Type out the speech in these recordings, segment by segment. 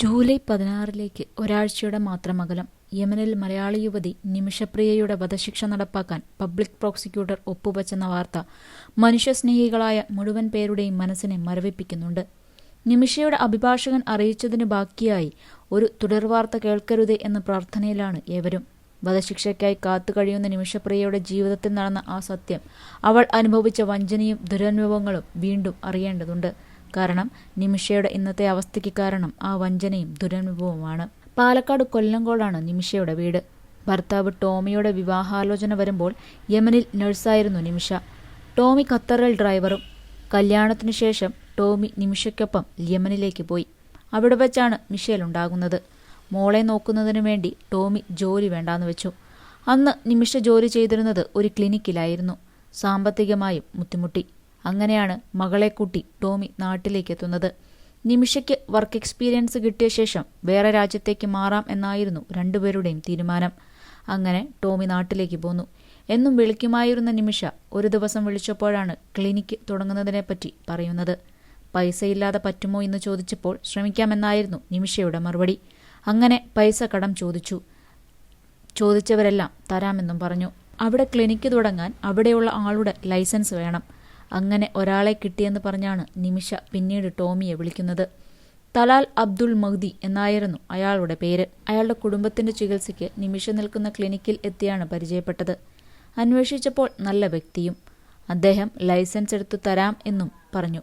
July പതിനാറിലേക്ക് ഒരാഴ്ചയുടെ മാത്രം അകലം. യമനിൽ മലയാളി യുവതി നിമിഷപ്രിയയുടെ വധശിക്ഷ നടപ്പാക്കാൻ പബ്ലിക് പ്രോസിക്യൂട്ടർ ഒപ്പുവച്ചെന്ന വാർത്ത മനുഷ്യസ്നേഹികളായ മുഴുവൻ പേരുടെയും മനസ്സിനെ മരവിപ്പിക്കുന്നുണ്ട്. നിമിഷയുടെ അഭിഭാഷകൻ അറിയിച്ചതിന് ബാക്കിയായി ഒരു തുടർവാർത്ത കേൾക്കരുതേ എന്ന പ്രാർത്ഥനയിലാണ് ഏവരും. വധശിക്ഷയ്ക്കായി കാത്തു കഴിയുന്ന നിമിഷപ്രിയയുടെ ജീവിതത്തിൽ നടന്ന ആ സത്യം അവൾ അനുഭവിച്ച വഞ്ചനയും ദുരനുഭവങ്ങളും വീണ്ടും അറിയേണ്ടതുണ്ട്. കാരണം നിമിഷയുടെ ഇന്നത്തെ അവസ്ഥയ്ക്ക് കാരണം ആ വഞ്ചനയും ദുരനുഭവവുമാണ്. പാലക്കാട് കൊല്ലങ്കോടാണ് നിമിഷയുടെ വീട്. ഭർത്താവ് ടോമിയുടെ വിവാഹാലോചന വരുമ്പോൾ യമനിൽ നഴ്സായിരുന്നു നിമിഷ. ടോമി ഖത്തറിൽ ഡ്രൈവറും. കല്യാണത്തിനു ശേഷം ടോമി നിമിഷയ്ക്കൊപ്പം യമനിലേക്ക് പോയി. അവിടെ വെച്ചാണ് മിഷേൽ ഉണ്ടാകുന്നത്. മോളെ നോക്കുന്നതിനു വേണ്ടി ടോമി ജോലി വേണ്ടാന്ന് വെച്ചു. അന്ന് നിമിഷ ജോലി ചെയ്തിരുന്നത് ഒരു ക്ലിനിക്കിലായിരുന്നു. സാമ്പത്തികമായും ബുദ്ധിമുട്ടി. അങ്ങനെയാണ് മകളെ കൂട്ടി ടോമി നാട്ടിലേക്ക് എത്തുന്നത് നിമിഷയ്ക്ക് വർക്ക് എക്സ്പീരിയൻസ് കിട്ടിയ ശേഷം വേറെ രാജ്യത്തേക്ക് മാറാം എന്നായിരുന്നു രണ്ടുപേരുടെയും തീരുമാനം. അങ്ങനെ ടോമി നാട്ടിലേക്ക് പോന്നു. എന്നും വിളിക്കുമായിരുന്ന നിമിഷ ഒരു ദിവസം വിളിച്ചപ്പോഴാണ് ക്ലിനിക്ക് തുടങ്ങുന്നതിനെപ്പറ്റി പറയുന്നത്. പൈസയില്ലാതെ പറ്റുമോ എന്ന് ചോദിച്ചപ്പോൾ ശ്രമിക്കാമെന്നായിരുന്നു നിമിഷയുടെ മറുപടി. അങ്ങനെ പൈസ കടം ചോദിച്ചു. ചോദിച്ചവരെല്ലാം തരാമെന്നും പറഞ്ഞു. അവിടെ ക്ലിനിക്ക് തുടങ്ങാൻ അവിടെയുള്ള ആളുടെ ലൈസൻസ് വേണം. അങ്ങനെ ഒരാളെ കിട്ടിയെന്ന് പറഞ്ഞാണ് നിമിഷ പിന്നീട് ടോമിയെ വിളിക്കുന്നത്. തലാൽ അബ്ദുൾ മഹ്ദി എന്നായിരുന്നു അയാളുടെ പേര്. അയാളുടെ കുടുംബത്തിന്റെ ചികിത്സയ്ക്ക് നിമിഷ നിൽക്കുന്ന ക്ലിനിക്കിൽ എത്തിയാണ് പരിചയപ്പെട്ടത്. അന്വേഷിച്ചപ്പോൾ നല്ല വ്യക്തിയും അദ്ദേഹം ലൈസൻസ് എടുത്തു തരാം എന്നും പറഞ്ഞു.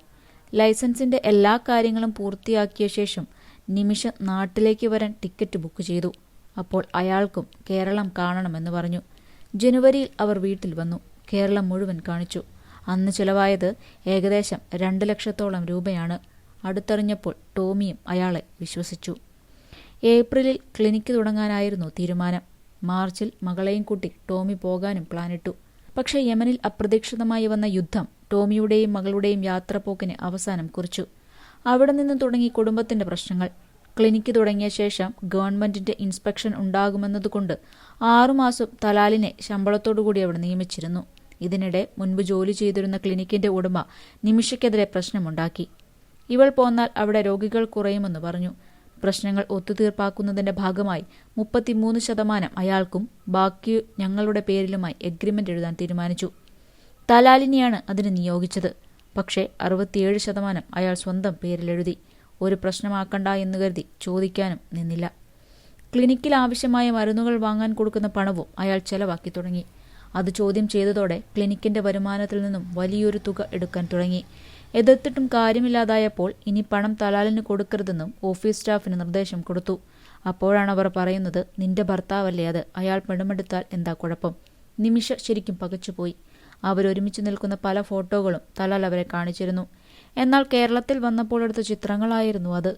ലൈസൻസിന്റെ എല്ലാ കാര്യങ്ങളും പൂർത്തിയാക്കിയ ശേഷം നിമിഷ നാട്ടിലേക്ക് വരാൻ ടിക്കറ്റ് ബുക്ക് ചെയ്തു. അപ്പോൾ അയാൾക്കും കേരളം കാണണമെന്ന് പറഞ്ഞു. ജനുവരിയിൽ അവർ വീട്ടിൽ വന്നു. കേരളം മുഴുവൻ കാണിച്ചു. അന്ന് ചിലവായത് ഏകദേശം രണ്ട് ലക്ഷത്തോളം രൂപയാണ്. അടുത്തറിഞ്ഞപ്പോൾ ടോമിയും അയാളെ വിശ്വസിച്ചു. ഏപ്രിലിൽ ക്ലിനിക്ക് തുടങ്ങാനായിരുന്നു തീരുമാനം. മാർച്ചിൽ മകളെയും കൂട്ടി ടോമി പോകാനും പ്ലാനിട്ടു. പക്ഷേ യമനിൽ അപ്രതീക്ഷിതമായി വന്ന യുദ്ധം ടോമിയുടെയും മകളുടെയും യാത്രപോക്കിന് അവസാനം കുറിച്ചു. അവിടെ നിന്ന് തുടങ്ങി കുടുംബത്തിന്റെ പ്രശ്നങ്ങൾ. ക്ലിനിക്ക് തുടങ്ങിയ ശേഷം ഗവൺമെന്റിന്റെ ഇൻസ്പെക്ഷൻ ഉണ്ടാകുമെന്നതുകൊണ്ട് ആറുമാസം തലാലിനെ ശമ്പളത്തോടുകൂടി അവിടെ നിയമിച്ചിരുന്നു. ഇതിനിടെ മുൻപ് ജോലി ചെയ്തിരുന്ന ക്ലിനിക്കിന്റെ ഉടമ നിമിഷയ്ക്കെതിരെ പ്രശ്നമുണ്ടാക്കി. ഇവൾ പോന്നാൽ അവിടെ രോഗികൾ കുറയുമെന്ന് പറഞ്ഞു. പ്രശ്നങ്ങൾ ഒത്തുതീർപ്പാക്കുന്നതിന്റെ ഭാഗമായി മുപ്പത്തിമൂന്ന് ശതമാനം അയാൾക്കും ബാക്കി ഞങ്ങളുടെ പേരിലുമായി എഗ്രിമെന്റ് എഴുതാൻ തീരുമാനിച്ചു. തലാലിനെയാണ് അതിന് നിയോഗിച്ചത്. പക്ഷേ അറുപത്തിയേഴ് ശതമാനം അയാൾ സ്വന്തം പേരിലെഴുതി. ഒരു പ്രശ്നമാക്കണ്ട എന്ന് കരുതി ചോദിക്കാനും നിന്നില്ല. ക്ലിനിക്കിൽ ആവശ്യമായ മരുന്നുകൾ വാങ്ങാൻ കൊടുക്കുന്ന പണവും അയാൾ ചെലവാക്കി തുടങ്ങി. അത് ചോദ്യം ചെയ്തതോടെ ക്ലിനിക്കിന്റെ വരുമാനത്തിൽ നിന്നും വലിയൊരു തുക എടുക്കാൻ തുടങ്ങി. എതിർത്തിട്ടും കാര്യമില്ലാതായപ്പോൾ ഇനി പണം തലാലിന് കൊടുക്കരുതെന്നും ഓഫീസ് സ്റ്റാഫിന് നിർദ്ദേശം കൊടുത്തു. അപ്പോഴാണ് അവർ പറയുന്നത് നിന്റെ ഭർത്താവല്ലേ അത്? അയാൾ പെടുമെടുത്താൽ എന്താ കുഴപ്പം? നിമിഷ ശരിക്കും പകച്ചുപോയി. അവരൊരുമിച്ച് നിൽക്കുന്ന പല ഫോട്ടോകളും തലാൽ അവരെ കാണിച്ചിരുന്നു. എന്നാൽ കേരളത്തിൽ വന്നപ്പോൾ എടുത്ത ചിത്രങ്ങളായിരുന്നു അത്.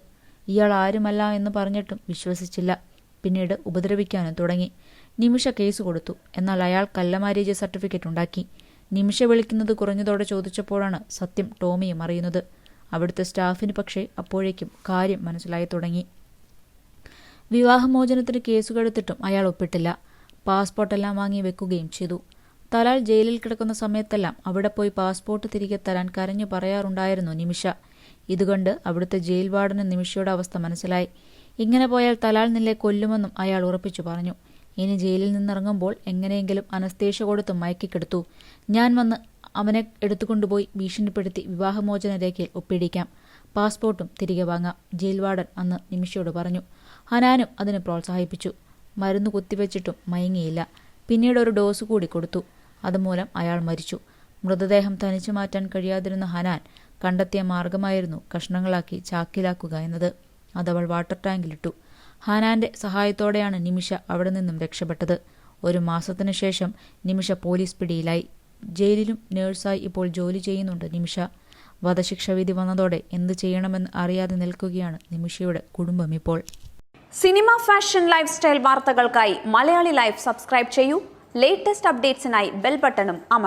ഇയാൾ ആരുമല്ല എന്ന് പറഞ്ഞിട്ടും വിശ്വസിച്ചില്ല. പിന്നീട് ഉപദ്രവിക്കാനും തുടങ്ങി. നിമിഷ കേസ് കൊടുത്തു. എന്നാൽ അയാൾ കല്ലമാരേജ് സർട്ടിഫിക്കറ്റ് ഉണ്ടാക്കി. നിമിഷ വിളിക്കുന്നത് കുറഞ്ഞതോടെ ചോദിച്ചപ്പോഴാണ് സത്യം ടോമിയും അറിയുന്നത്. അവിടുത്തെ സ്റ്റാഫിന് പക്ഷേ അപ്പോഴേക്കും കാര്യം മനസ്സിലായി തുടങ്ങി. വിവാഹമോചനത്തിന് കേസുകെടുത്തിട്ടും അയാൾ ഒപ്പിട്ടില്ല. പാസ്പോർട്ടെല്ലാം വാങ്ങി വെക്കുകയും ചെയ്തു. തലാൽ ജയിലിൽ കിടക്കുന്ന സമയത്തെല്ലാം അവിടെ പോയി പാസ്പോർട്ട് തിരികെ തരാൻ കരഞ്ഞു പറയാറുണ്ടായിരുന്നു നിമിഷ. ഇതുകൊണ്ട് അവിടുത്തെ ജയിൽ വാർഡന് നിമിഷയുടെ അവസ്ഥ മനസ്സിലായി. ഇങ്ങനെ പോയാൽ തലാൽ നിന്നെ കൊല്ലുമെന്നും അയാൾ ഉറപ്പിച്ചു പറഞ്ഞു. ഇനി ജയിലിൽ നിന്നിറങ്ങുമ്പോൾ എങ്ങനെയെങ്കിലും അനസ്തേഷ്യ കൊടുത്ത് മയക്കിക്കെടുത്തു ഞാൻ വന്ന് അവനെ എടുത്തുകൊണ്ടുപോയി ഭീഷണിപ്പെടുത്തി വിവാഹമോചന രേഖയിൽ ഒപ്പിടിക്കാം. പാസ്പോർട്ടും തിരികെ വാങ്ങാം ജയിൽ വാർഡൻ അന്ന് നിമിഷയോട് പറഞ്ഞു. ഹനാനും അതിനെ പ്രോത്സാഹിപ്പിച്ചു. മരുന്ന് കുത്തിവെച്ചിട്ടും മയങ്ങിയില്ല. പിന്നീട് ഒരു ഡോസ് കൂടി കൊടുത്തു. അതുമൂലം അയാൾ മരിച്ചു. മൃതദേഹം തനിച്ചു മാറ്റാൻ കഴിയാതിരുന്ന ഹനാൻ കണ്ടെത്തിയ മാർഗമായിരുന്നു കഷ്ണങ്ങളാക്കി ചാക്കിലാക്കുക എന്നത്. അതവൾ വാട്ടർ ടാങ്കിലിട്ടു. ഹാനാന്റെ സഹായത്തോടെയാണ് നിമിഷ അവിടെ നിന്നും രക്ഷപ്പെട്ടത്. ഒരു മാസത്തിനു ശേഷം നിമിഷ പോലീസ് പിടിയിലായി. ജയിലിലും നേഴ്സായി ഇപ്പോൾ ജോലി ചെയ്യുന്നുണ്ട് നിമിഷ. വധശിക്ഷ വിധി വന്നതോടെ എന്ത് ചെയ്യണമെന്ന് അറിയാതെ നിൽക്കുകയാണ് നിമിഷയുടെ കുടുംബം ഇപ്പോൾ. സിനിമ ഫാഷൻ ലൈഫ് സ്റ്റൈൽ വാർത്തകൾക്കായി മലയാളി ലൈഫ് സബ്സ്ക്രൈബ് ചെയ്യൂ. ലേറ്റസ്റ്റ് അപ്ഡേറ്റ്സിനായി ബെൽ ബട്ടണും അമർ